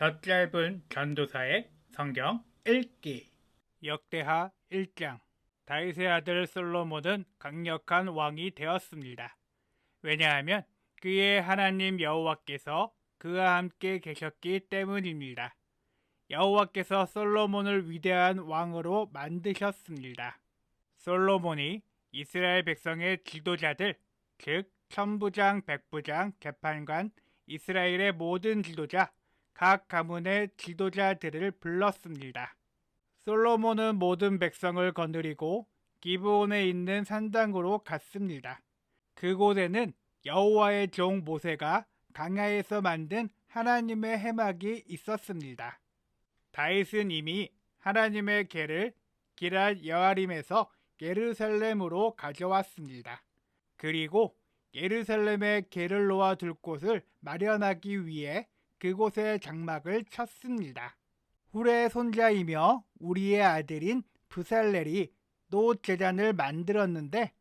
혀짧은 전도사의 성경 읽기 역대하 1장 다윗의 아들 솔로몬은 강력한 왕이 되었습니다. 왜냐하면 그의 하나님 여호와께서 그와 함께 계셨기 때문입니다. 여호와께서 솔로몬을 위대한 왕으로 만드셨습니다. 솔로몬이 이스라엘 백성의 지도자들, 즉 천부장, 백부장, 재판관, 이스라엘의 모든 지도자, 각 가문의 지도자들을 불렀습니다. 솔로몬은 모든 백성을 거느리고 기브온에 있는 산당으로 갔습니다. 그곳에는 여호와의 종 모세가 강야에서 만든 하나님의 해막이 있었습니다. 다윗은 이미 하나님의 개를 기랏 여아림에서 예루살렘으로 가져왔습니다. 그리고 예루살렘에 개를 놓아 둘 곳을 마련하기 위해 그곳에 장막을 쳤습니다. 훌의 손자이며 우리의 아들인 부살렐이 또 제단을 만들었는데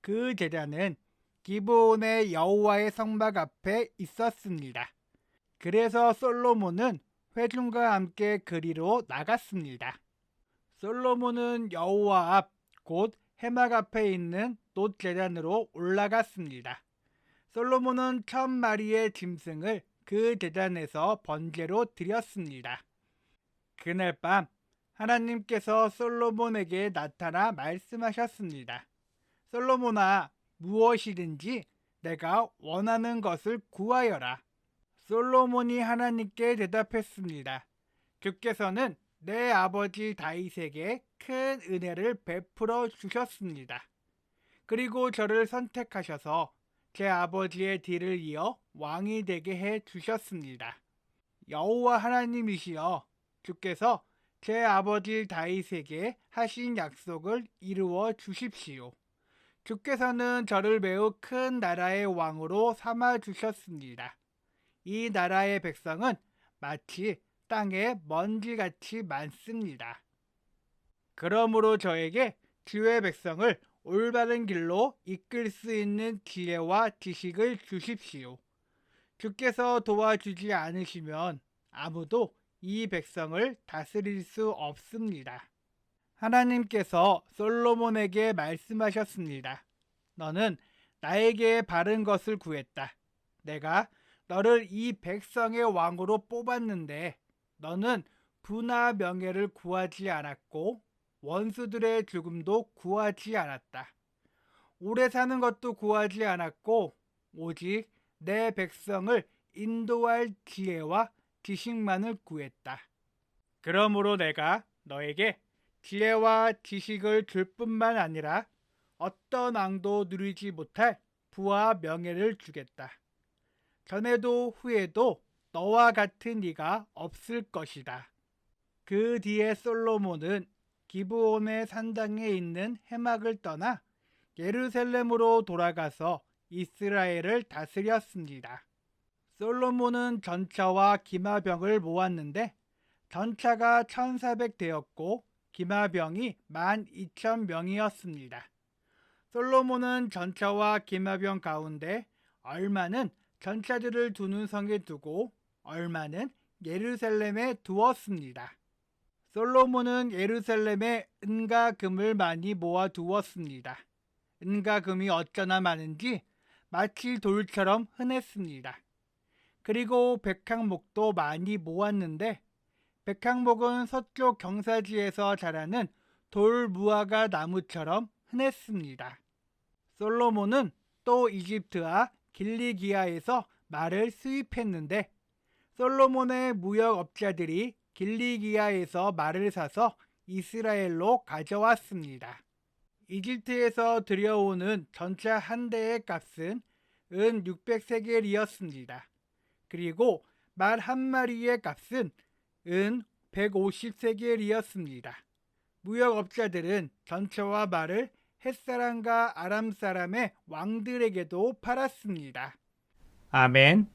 그 제단은 기브온의 여호와의 성막 앞에 있었습니다. 그래서 솔로몬은 회중과 함께 그리로 나갔습니다. 솔로몬은 여호와 앞 곧 해막 앞에 있는 놋 제단으로 올라갔습니다. 솔로몬은 천 마리의 짐승을 그 제단에서 번제로 드렸습니다. 그날 밤 하나님께서 솔로몬에게 나타나 말씀하셨습니다. 솔로몬아 무엇이든지 내가 원하는 것을 구하여라. 솔로몬이 하나님께 대답했습니다. 주께서는 내 아버지 다윗에게 큰 은혜를 베풀어 주셨습니다. 그리고 저를 선택하셔서 제 아버지의 뒤를 이어 왕이 되게 해 주셨습니다. 여호와 하나님이시여 주께서 제 아버지 다윗에게 하신 약속을 이루어 주십시오. 주께서는 저를 매우 큰 나라의 왕으로 삼아 주셨습니다. 이 나라의 백성은 마치 땅에 먼지같이 많습니다. 그러므로 저에게 주의 백성을 올바른 길로 이끌 수 있는 지혜와 지식을 주십시오. 주께서 도와주지 않으시면 아무도 이 백성을 다스릴 수 없습니다. 하나님께서 솔로몬에게 말씀하셨습니다. 너는 나에게 바른 것을 구했다. 내가 너를 이 백성의 왕으로 뽑았는데 너는 부나 명예를 구하지 않았고 원수들의 죽음도 구하지 않았다. 오래 사는 것도 구하지 않았고 오직 내 백성을 인도할 지혜와 지식만을 구했다. 그러므로 내가 너에게 지혜와 지식을 줄 뿐만 아니라 어떤 왕도 누리지 못할 부와 명예를 주겠다. 전에도 후에도 너와 같은 이가 없을 것이다. 그 뒤에 솔로몬은 기브온의 산당에 있는 해막을 떠나 예루살렘으로 돌아가서 이스라엘을 다스렸습니다. 솔로몬은 전차와 기마병을 모았는데 전차가 1400대였고 기마병이 12,000명이었습니다. 솔로몬은 전차와 기마병 가운데 얼마는 전차들을 두는 성에 두고 얼마는 예루살렘에 두었습니다. 솔로몬은 예루살렘에 은과 금을 많이 모아 두었습니다. 은과 금이 어쩌나 많은지 마치 돌처럼 흔했습니다. 그리고 백향목도 많이 모았는데 백향목은 서쪽 경사지에서 자라는 돌 무화과 나무처럼 흔했습니다. 솔로몬은 또 이집트와 길리기아에서 말을 수입했는데 솔로몬의 무역업자들이 길리기아에서 말을 사서 이스라엘로 가져왔습니다. 이집트에서 들여오는 전차 한 대의 값은 은 600세겔이었습니다. 그리고 말 한 마리의 값은 은 150세겔이었습니다. 무역업자들은 전차와 말을 햇사람과 아람 사람의 왕들에게도 팔았습니다. 아멘.